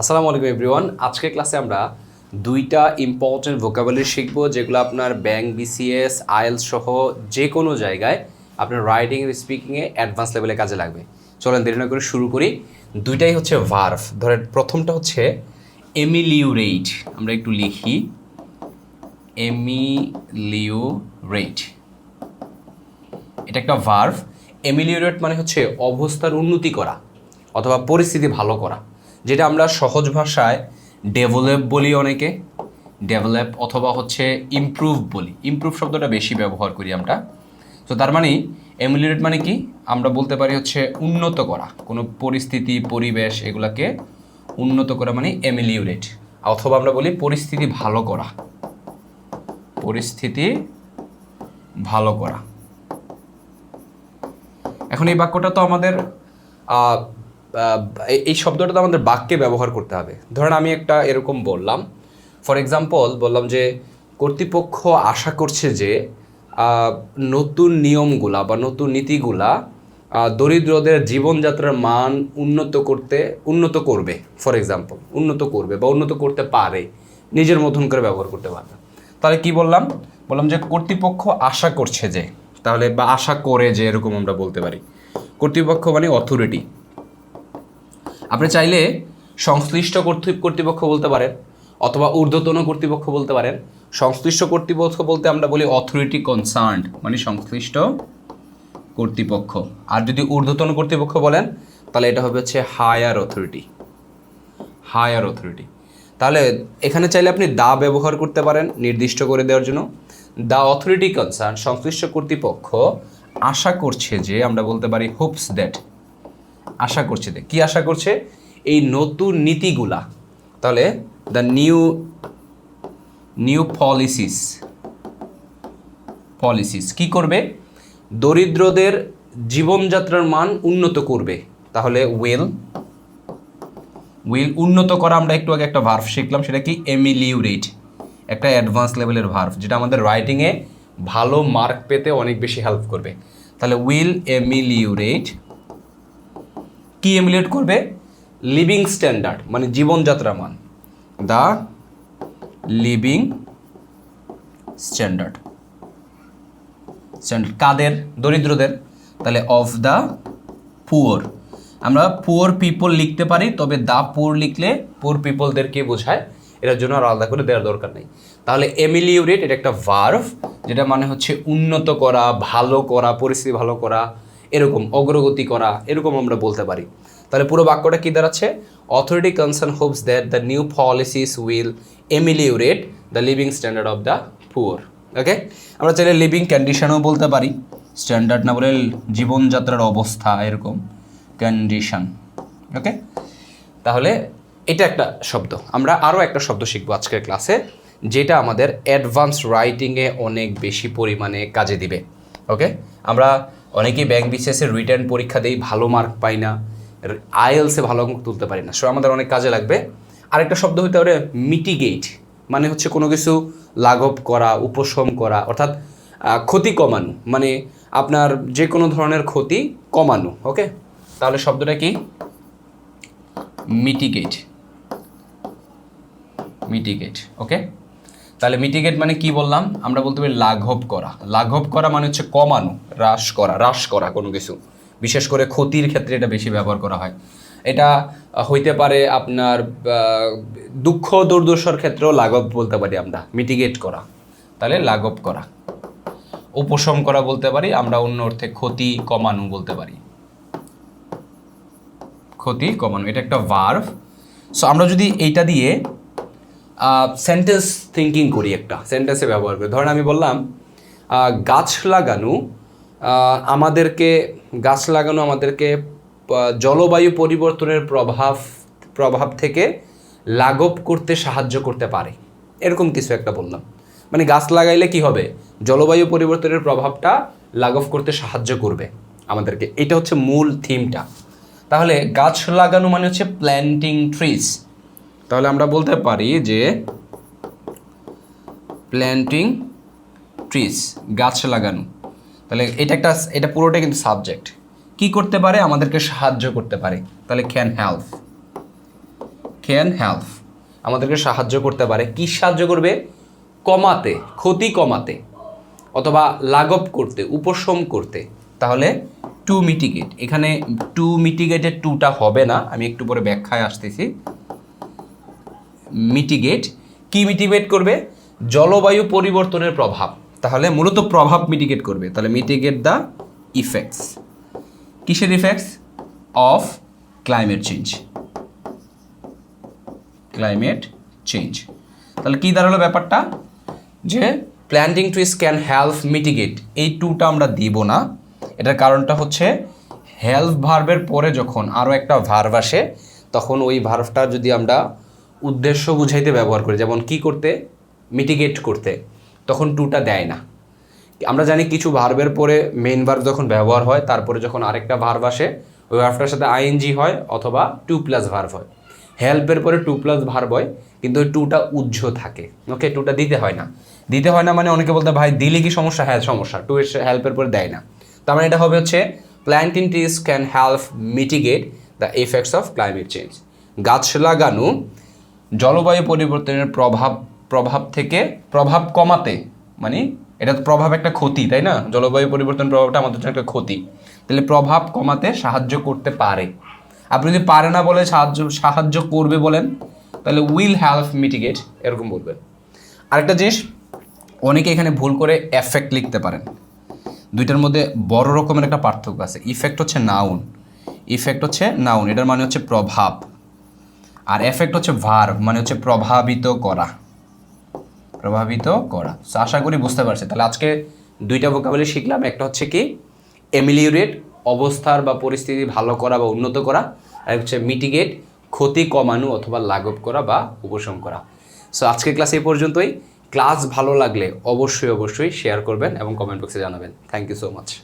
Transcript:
আসসালামু আলাইকুম এভরিওয়ান। আজকের ক্লাসে আমরা দুইটা ইম্পর্টেন্ট ভোকাবুলারি শিখব, যেগুলো আপনার ব্যাংক বিসিএস আইএলস সহ যে কোনো জায়গায় আপনার রাইটিং স্পিকিংয়ে অ্যাডভান্স লেভেলে কাজে লাগবে। চলেন দেরি না করে শুরু করি। দুইটাই হচ্ছে ভার্ভ ধরেন প্রথমটা হচ্ছে এমিলিউরেট আমরা একটু লিখি। এমিলিউরেট এটা একটা ভার্ভ এমিলিউরেট মানে হচ্ছে অবস্থার উন্নতি করা অথবা পরিস্থিতি ভালো করা। যেটা আমরা সহজ ভাষায় ডেভেলপ বলি অনেকে ডেভেলপ অথবা হচ্ছে ইমপ্রুভ বলি। ইমপ্রুভ শব্দটা বেশি ব্যবহার করি আমরা। তো তার মানে এমিলিওরেট মানে কি? আমরা বলতে পারি হচ্ছে উন্নত করা। কোনো পরিস্থিতি, পরিবেশ এগুলাকে উন্নত করা মানে এমিলিউরেট অথবা আমরা বলি পরিস্থিতি ভালো করা। পরিস্থিতি ভালো করা। এখন এই বাক্যটা তো আমাদের এই- শব্দটা তো আমাদের বাক্যে ব্যবহার করতে হবে। ধরেন আমি একটা এরকম বললাম। ফর এক্সাম্পল বললাম যে, কর্তৃপক্ষ আশা করছে যে নতুন নিয়মগুলা বা নতুন নীতিগুলা দরিদ্রদের জীবনযাত্রার মান উন্নত করতে, উন্নত করবে ফর এক্সাম্পল উন্নত করবে বা উন্নত করতে পারে, নিজের মতন করে ব্যবহার করতে পারবে। তাহলে কি বললাম? বললাম যে, কর্তৃপক্ষ আশা করছে যে, তাহলে বা আশা করে যে, এরকম আমরা বলতে পারি। কর্তৃপক্ষ মানে অথরিটি আপনি চাইলে সংশ্লিষ্ট কর্তৃ- কর্তৃপক্ষ বলতে পারেন, অথবা ঊর্ধ্বতন কর্তৃপক্ষ বলতে পারেন। সংশ্লিষ্ট কর্তৃপক্ষ বলতে আমরা বলি অথরিটি কনসার্ন মানে সংশ্লিষ্ট কর্তৃপক্ষ। আর যদি ঊর্ধ্বতন কর্তৃপক্ষ বলেন, তাহলে এটা হবে হচ্ছে হায়ার অথরিটি হায়ার অথরিটি তাহলে এখানে চাইলে আপনি দা ব্যবহার করতে পারেন, নির্দিষ্ট করে দেওয়ার জন্য। দ্য অথরিটি কনসার্ন সংশ্লিষ্ট কর্তৃপক্ষ আশা করছে যে আমরা বলতে পারি হোপস দ্যাট আশা করছে কি আশা করছে? এই নতুন নীতিগুলা। তাহলে the new new policies policies কি করবে? দরিদ্রদের জীবনযাত্রার মান উন্নত করবে। তাহলে ওয়েল উইল উন্নত করা আমরা একটু আগে একটা ভার্ভ শিখলাম, সেটা কি? এমিলিউরেট একটা অ্যাডভান্স লেভেলের ভার্ভ যেটা আমাদের রাইটিংয়ে ভালো মার্ক পেতে অনেক বেশি হেল্প করবে। তাহলে উইল এমিলিউরেট কি এমিলিউরেট করবে? লিভিং স্ট্যান্ডার্ড মানে জীবনযাত্রা মান। দ্য লিভিং স্ট্যান্ডার্ড স্ট্যান্ডার্ড কাদের? দরিদ্রদের। তাহলে অফ দ্য পুয়ার আমরা পুয়ার পিপল লিখতে পারি, তবে দা পুয়ার লিখলে পুয়ার পিপলদেরকে বোঝায়? এটার জন্য আর আলাদা করে দেওয়ার দরকার নেই। তাহলে এমিলিউরেট এটা একটা ভার্ভ যেটা মানে হচ্ছে উন্নত করা, ভালো করা, পরিস্থিতি ভালো করা। এরকম অগ্রগতি করা, এরকম আমরা বলতে পারি। তাহলে পুরো বাক্যটা কি দাঁড়াচ্ছে? Authority concern hopes that the new policies will ameliorate the living standard of the poor okay আমরা চাইলে লিভিং কন্ডিশনও বলতে পারি। স্ট্যান্ডার্ড না বলে জীবনযাত্রার অবস্থা এরকম। কন্ডিশন ওকে তাহলে এটা একটা শব্দ। আমরা আরও একটা শব্দ শিখব আজকের ক্লাসে, যেটা আমাদের অ্যাডভান্স রাইটিংয়ে অনেক বেশি পরিমাণে কাজে দিবে। ওকে আমরা অনেকেই ব্যাংক বিসিএসের রিটার্ন পরীক্ষা দিই, ভালো মার্ক পাই না আইএলসে ভালো অঙ্ক তুলতে পারি না। সো আমাদের অনেক কাজে লাগবে। আরেকটা শব্দ হতে পারে মিটিগেট মানে হচ্ছে কোনো কিছু লাঘব করা, উপশম করা, অর্থাৎ ক্ষতি কমানো মানে আপনার যে কোনো ধরনের ক্ষতি কমানো ওকে তাহলে শব্দটা কি? মিটিগেট মিটিগেট ওকে তাহলে মিটিগেট মানে কি বললাম? আমরা বলতে পারি লাঘব করা। লাঘব করা মানে হচ্ছে কমানো, হ্রাস করা হ্রাস করা কোনো কিছু। বিশেষ করে ক্ষতির ক্ষেত্রে এটা বেশি ব্যবহার করা হয়। এটা হইতে পারে আপনার দুঃখ দুর্দশার ক্ষেত্রেও লাঘব বলতে পারি আমরা মিটিগেট করা। তাহলে লাঘব করা। উপশম করা বলতে পারি, আমরা অন্য অর্থে ক্ষতি কমানো বলতে পারি। ক্ষতি কমানো, এটা একটা ভার্ভ সো আমরা যদি এইটা দিয়ে সেন্টেন্স থিঙ্কিং করি একটা সেন্টেন্সে ব্যবহার করি। ধরেন আমি বললাম গাছ লাগানো আমাদেরকে, গাছ লাগানো আমাদেরকে জলবায়ু পরিবর্তনের প্রভাব প্রভাব থেকে লাঘব করতে সাহায্য করতে পারে। এরকম কিছু একটা বললাম। মানে গাছ লাগাইলে কি হবে? জলবায়ু পরিবর্তনের প্রভাবটা লাঘব করতে সাহায্য করবে আমাদেরকে। এটা হচ্ছে মূল থিমটা তাহলে গাছ লাগানো মানে হচ্ছে প্ল্যান্টিং ট্রিজ তাহলে আমরা বলতে পারি যে প্ল্যান্টিং ট্রিজ গাছ লাগানো। তাহলে এটা একটা, এটা পুরোটা কিন্তু সাবজেক্ট কি করতে পারে? আমাদেরকে সাহায্য করতে পারে। তাহলে ক্যান হেল্প ক্যান হেল্প আমাদেরকে সাহায্য করতে পারে। কি সাহায্য করবে? কমাতে, ক্ষতি কমাতে, অথবা লাঘব করতে, উপশম করতে। তাহলে টু মিটিগেট এখানে টু মিটিগেটের টুটা হবে না। আমি একটু পরে ব্যাখ্যায় আসতেছি। মিটিগেট কি মিটিগেট করবে? জলবায়ু পরিবর্তনের প্রভাব। তাহলে মূলত প্রভাব মিটিগেট করবে। তাহলে মিটিগেট দ্য ইফেক্টস কিসের effects of climate change climate change তাহলে কী দাঁড়াল ব্যাপারটা? যে planting trees can help mitigate এই টুটা আমরা দিব না। এটার কারণটা হচ্ছে হেল্প ভার্বের পরে যখন আরও একটা ভার্ভ আসে, তখন ওই ভার্ভটা যদি আমরা উদ্দেশ্য বুঝাইতে ব্যবহার করি, যেমন কি করতে? মিটিগেট করতে। তখন টুটা দেয় না। আমরা জানি কিছু ভার্বের পরে মেন ভার্ব যখন ব্যবহার হয়, তারপরে যখন আরেকটা ভার্ব আসে, ওই ভার্বটার সাথে আইএনজি হয় অথবা টু প্লাস ভার্ব হয়। হেল্পের পরে টু প্লাস ভার্ব হয়, কিন্তু ওই টুটা উজ্জ থাকে। ওকে টুটা দিতে হয় না। দিতে হয় না মানে অনেকে বলতে ভাই, দিলে কি সমস্যা? হ্যাঁ সমস্যা। টু এর হেল্পের পরে দেয় না। তার মানে এটা হবে হচ্ছে planting trees can help mitigate the effects of climate change গাছ লাগানো জলবায়ু পরিবর্তনের প্রভাব প্রভাব থেকে প্রভাব কমাতে মানে এটা তো প্রভাব একটা ক্ষতি, তাই না? জলবায়ু পরিবর্তন প্রভাবটা আমাদের জন্য একটা ক্ষতি। তাহলে প্রভাব কমাতে সাহায্য করতে পারে। আপনি যদি পারে না বলে সাহায্য সাহায্য করবে বলেন, তাহলে উইল হেল্প মিটিগেট, এরকম বলবেন। আরেকটা জিনিস, অনেকে এখানে ভুল করে এফেক্ট লিখতে পারেন। দুইটার মধ্যে বড় রকমের একটা পার্থক্য আছে। ইফেক্ট হচ্ছে নাউন। ইফেক্ট হচ্ছে নাউন। এটার মানে হচ্ছে প্রভাব। আর এফেক্ট হচ্ছে ভার মানে হচ্ছে প্রভাবিত করা। প্রভাবিত করা। So, আশা করি বুঝতে পারছে। তাহলে আজকে দুইটা ভোকাবলি শিখলাম। একটা হচ্ছে কি এমিলিউরেট অবস্থার বা পরিস্থিতি ভালো করা বা উন্নত করা। আর হচ্ছে মিটিগেট ক্ষতি কমানো অথবা লাঘব করা বা উপশম করা। সো আজকের ক্লাস এই পর্যন্তই। ক্লাস ভালো লাগলে অবশ্যই অবশ্যই শেয়ার করবেন এবং কমেন্ট বক্সে জানাবেন। Thank you so much